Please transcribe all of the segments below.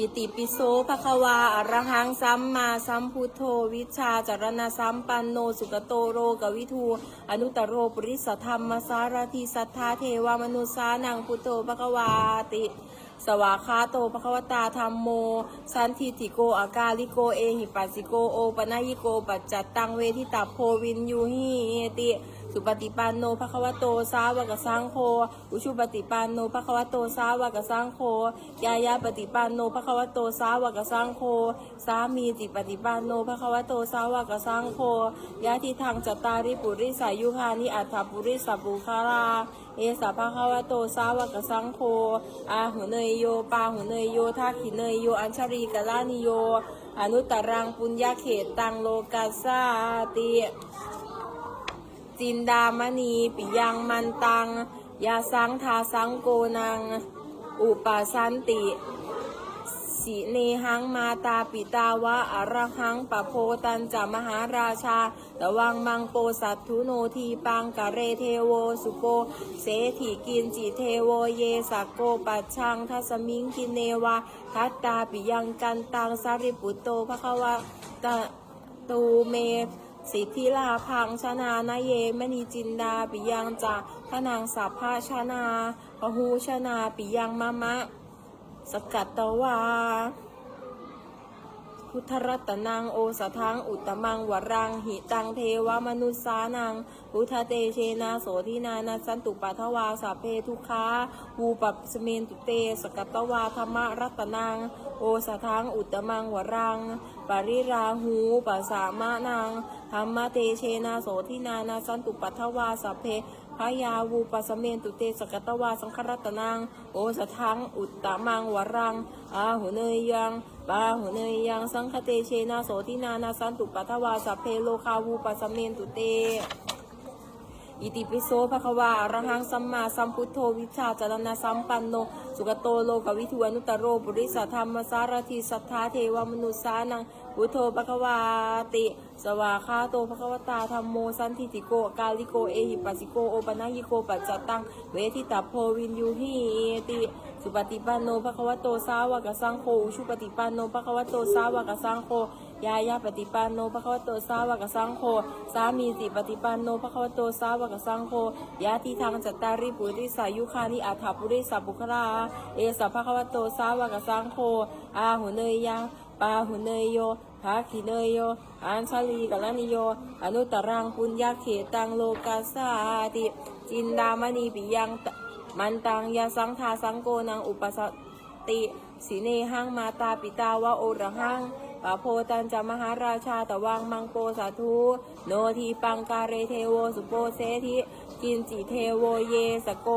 อิติปิโสภะคะวาอรหังสัมมาสัมพุทโธวิชาจารณะสัมปันโนสุกโตโรกวิทูอนุตรโรปุริสธรรมสารทิสัทธาเทวามนุสานังพุทโธภะคะวาติ สวากาโตภควตาธรรมโม สันทิติโกอากาลิโกเอหิปัสสิโกโอปนยิโกปัจจัตตังเวทิตาโพวินยูหิติ สุปฏิปันโนภควโตสาวกสังโฆอุชุปฏิปันโนภควโตสาวกสังโฆยายาปฏิปันโนภควโตสาวกสังโฆสามีจิปฏิปันโนภควโตสาวกสังโฆยะทิทางจตาริปุริสายุคานิอัฏฐปุริสบุคารา เอสะภะคาวะโตสาวกสังโฆอาหุเนยโยปาหุเนยโยทาขิเนยโยอัญชรีกะลานิโย อนุตรังปุญญาเขตตังโลกาสาติจินดามณีปิยังมันตัง ยาสังทาสังโกนัง อุปสันติ สีเนหังมาตาปิตาวะอรหังปะโพตันจะมหาราชาตะวังมังโปสัตถุโนทีปังกะเรเทโวสุโป เสถีกินจิเทโวเยสักโกปัชชังทัสมิงกินเนวาทัตตาปิยังกันตังสาริปุตโตภควะตะตูเมสิทธิลาพังชนานาเยมณีจินดาปิยังจะพระนางสัพพาชนาพหูชนาปิยังมะมะ สกัดตะวา พุทธรัตนังโอสถังอุตมังวรัง หิตังเทวมนุสานัง พุทธเตเชนาโสทินานาสันตุปัทวาสัพเพทุคาวูปัสเมนตุเตสกัตวาธรรมรัตนัง โอสถังอุตมังวรัง ปริราหูปัสสามะนังธรรมเตเชนาโสทินานาสันตุปัทวาสัพเพพยาวูปัสเมนตุเตสกัตวาสังครัตนัง โอสทังอุตตมังวรัง อาหุเนยยัง ปาหุเนยยังสังคเตเชนาโสทินานาสันตุปัทวาสัพเพโลคาวูปัสเมนตุเต อิติปิโสภะคะวาระหังสัมมาสัมพุทโธวิชาจารณะสัมปันโน สุกโตโลกวิทูอนุตโรปุริสธรรมสารทิสัทธาเทวมนุสานังพุทโธภะคะวาติ สวาคาโตภะคะวตาธรรมโมสันทิติโกกาลิโกเอหิปัสสิโกโอปะนะยิโกปัจจตังเวทิตาโพวินยูหิติสุปฏิปันโนภะคะวโตสาวกสังโฆชุปฏิปันโนภะคะวโตสาวกสังโฆ ยายาปฏิปันโนภะคะวะโตสาวกสังโฆสามีจิปฏิปันโนภะคะวะโตสาวกสังโฆยะทิทางจัตตาริปุริสายุคานิอัฏฐปุริสับุคลาเอสะภะคะวะโตสาวกสังโฆอาหุเนยยังปาหุเนยโยภาคิเนยโยอัญชลีกัลนิโย อนุตรังปุญญาเขตังโลกัสาติจินดามณีปิยังมันตังยาสังทาสังโกนังอุปสติ สีเนหังมาตาปิตาวะโอระหังปะโพตันจะมหาราชาตะวังมังโปสาธุโนทีปังการเรเทโวสุโปเสธิกินจิเทโวเยสโก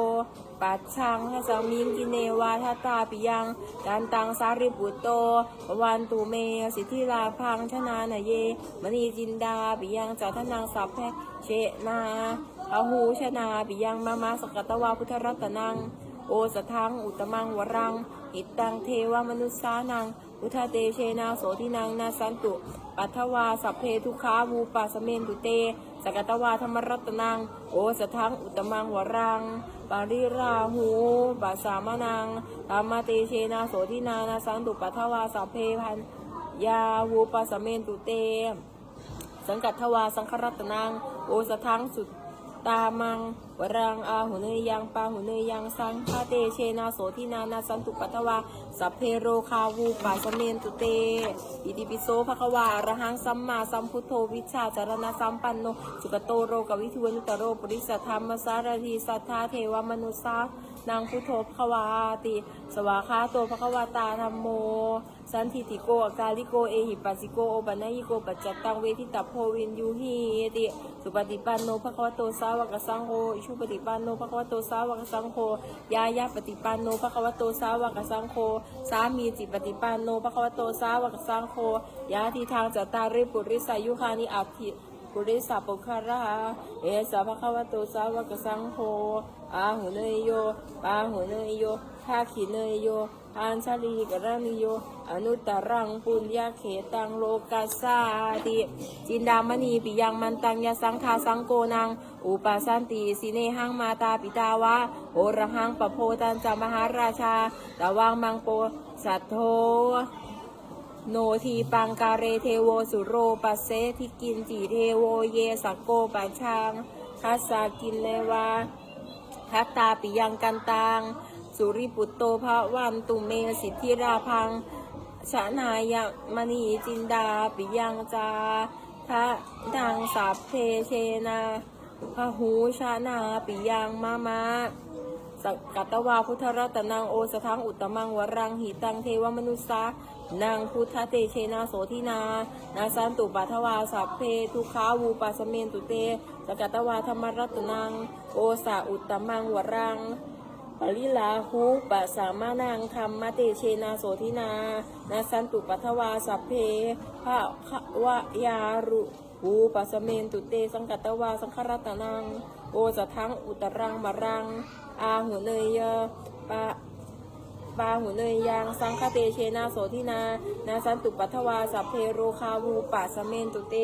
ปัจชังทัสมิงกินเนวาทตตาปิยังกันตังสาริปุตโตปวันตุเม สิทธิลาพังชนานาเย มณีจินดาปิยังจัทนังสัพเพเชนาพหูชนาปิยังมามาสกัตวาพุทธรัตนัง โอสทังอุตมังวรังอิตังเทวมนุษสานังพุทธเตเชนาโสทินังนาสันตุปัทวาสัพเพทุขาวูปัสเมนตุเต สกัตวาธรรมรัตนัง โอสทังอุตมังวรัง ปาริราหูปัสสามนังธรรมเตเชนาโสทินานาสันตุปัทวาสัพเพพันยาวูปัสเมนตุเต สังกัตถวาสังครัตนัง โอสทังสุดตามัง รังอาหุเนยยังปาหุเนยยังสังฆาเตเชนาโสทินานาสันตุปัทวาสัพเพโรคาวูปาสเมนตุเต อิติปิโสภะควาระหังสัมมาสัมพุทโธวิชาจารณะสัมปันโนสุกโตโรกวิทวนุตโรปริสธรรมสารทีสัทธาเทวมนุสานางพุทโธภควาติ สวาคาโตภะควาตาธรรมโม สันทิติโกอากาลิโกเอหิปัสสิโกโอปันญิโกปัจจตังเวทิตาโพวินยูหีติ สุปฏิปันโนภะควโตสาวกสังโฆชปฏิปันโนภะคะวะโตสาวกสังโฆยายาปฏิปันโนภะคะวะโตสาวกสังโฆสามีจิตปฏิปันโนภะคะวะโตสาวกสังโฆยาทิทางจัตตาริปุริสายุคานิอัตถิปุริสาปุคาราเอสาภะคะวะโตสาวกสังโฆอาหุเนยโยปาหุเนยโยทาขิเนยโยออัญชลีกรณิโย อนุตตรังปุญญาเขตังโลกัสสาติจินดามณีปิยังมันตังยาสังคาสังโกนัง อุปาสันติสิเนหังมาตาปิตาวะโอระหังปโพตันจามหาราชาตะวังมังโปสัทโธโนทีปังการเรเทโวสุโรปัสเซทิกินจีเทโวเยสกโกปัญชางคัสสากินเลวาทัตตาปิยังกันตังสุริปุตโตภะวันตุเมสิทธิราพัง ชนายมณีจินดาปิยังจาทะดังสัพเพเชนาพหูชานาปิยังมามะสกัตวาพุทธรัตนังโอสทังอุตมังวรังหิตังเทวมนุสสานางพุทธเตเชนาโสทินา นาสันตุปัทวาสัพเพทุขาวูปัสเมนตุเต สกัตวาธรรมรัตนังโอสาอุตตมังวรัง ปริลาหุปัสามานังธรรมเตเชนาโสทินานาสันตุปัทวาสัพเพพระวายารุหูปัสสเมนตุเตสังกัตวาสังครัตนัง โอสะทังอุตรังมารัง อาหุเนยปะปาหุเนยยังสังคเตเชนาโสทินา นาสันตุปัทวาสัพเพโรคาวูปัสเมนตุเต